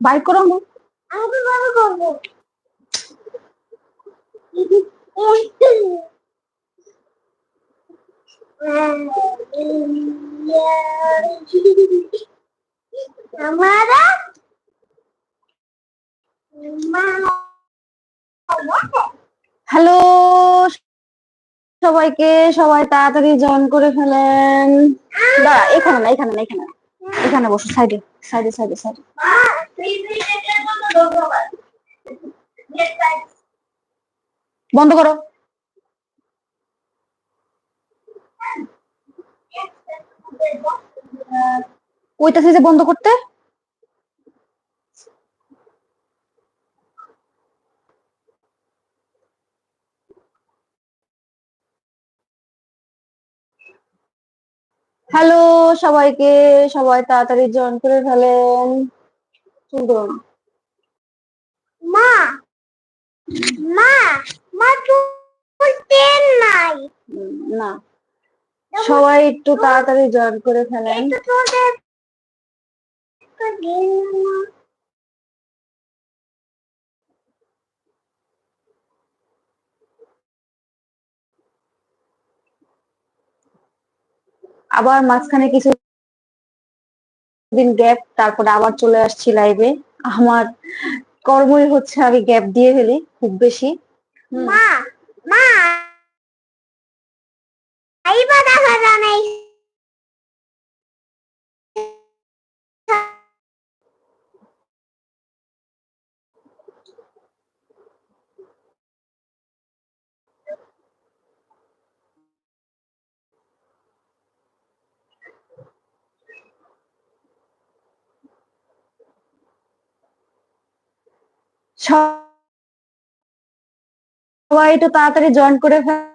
By করো আমি করব। হ্যালো সবাইকে সবাই তাড়াতাড়ি জয়েন করে ফেলেন। এখানে না এখানে না এখানে এখানে বসো সাইডে সাইডে সাইডে সাইডে বন্ধ করো। কইতাছি যে বন্ধ করতে। হ্যালো সবাইকে সবাই তাড়াতাড়ি জয়েন করে ফেলেন। না। মা মা মা নাই। না সবাই একটু তাড়াতাড়ি জয়েন করে ফেলেন। আবার মাঝখানে কিছু দিন গ্যাপ তারপরে আবার চলে আসছি লাইভে আমার কর্মই হচ্ছে আমি গ্যাপ দিয়ে ফেলি খুব বেশি। মা মা। আইবা দেখা সবাই একটু তাড়াতাড়ি জয়েন করে ফেলেন